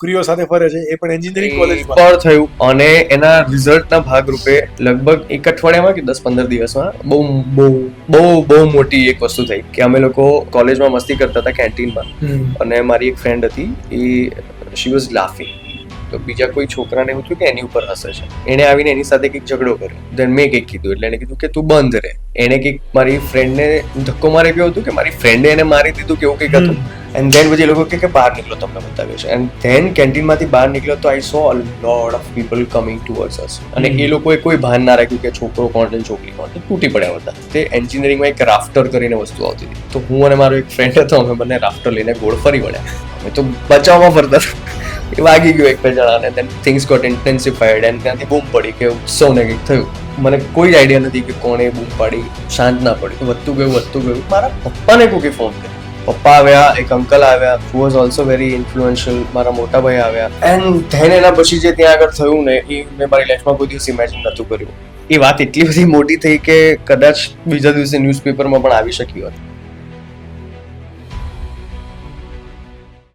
છોકરીઓ સાથે ફરે છે એ પણ એન્જિનિયરિંગ કોલેજ કોલેજમાં થયું. અને એના રિઝલ્ટના ભાગરૂપે લગભગ એક અઠવાડિયામાં કે દસ પંદર દિવસમાં બહુ બહુ બહુ બહુ મોટી એક વસ્તુ થઈ કે અમે લોકો કોલેજમાં મસ્તી કરતા હતા કેન્ટીનમાં અને મારી એક ફ્રેન્ડ હતી એ શી વોઝ લાફિંગ તો બીજા કોઈ છોકરાને એવું થયું કે એની ઉપર હસે છે. એણે આવીને એની સાથે કંઈક ઝઘડો કર્યો. ધેન મેં કંઈક કીધું એટલે એને કીધું કે તું બંધ રહે એણે કંઈક મારી ફ્રેન્ડને ધક્કો મારે ગયો હતું કે મારી ફ્રેન્ડે એને મારી દીધું કે એવું કંઈક હતું. એન્ડ ધેન પછી એ લોકો કે બહાર નીકળો તમને બતાવ્યું છે. એન્ડ ધેન કેન્ટીનમાંથી બહાર નીકળ્યો તો I saw a load of people coming towards us અને એ લોકોએ કોઈ ભાન ના રાખ્યું કે છોકરો કોણ છે છોકરી કોણ છે તૂટી પડ્યા હતા તે એન્જિનિયરિંગમાં એક રાફ્ટર કરીને વસ્તુ આવતી હતી. તો હું અને મારો એક ફ્રેન્ડ હતો અમે બંને રાફ્ટર લઈને ગોળ ફરી વળ્યા. અમે તો બચાવમાં ફરતા. એ વાગી ગયું એક બે જણાને then things got intensified and ત્યાંથી બૂમ પડી કે સૌને કંઈક થયું. મને કોઈ આઈડિયા નથી કે કોણે બૂમ પાડી, શાંત ના પડી. વધતું ગયું વધતું ગયું. મારા પપ્પાને કોકે ફોન કર્યો. પપ્પા આવ્યા, એક અંકલ આવ્યા who was also very influential મારા મોટા ભાઈ આવ્યા. એન્ડ ધેન એના પછી જે ત્યાં આગળ થયું ને, એ મેં મારી લાઈફમાં કોઈ દિવસ ઇમેજિન નહોતું કર્યું. એ વાત એટલી બધી મોટી થઈ કે કદાચ બીજા દિવસે ન્યૂઝપેપરમાં પણ આવી શકી હોત.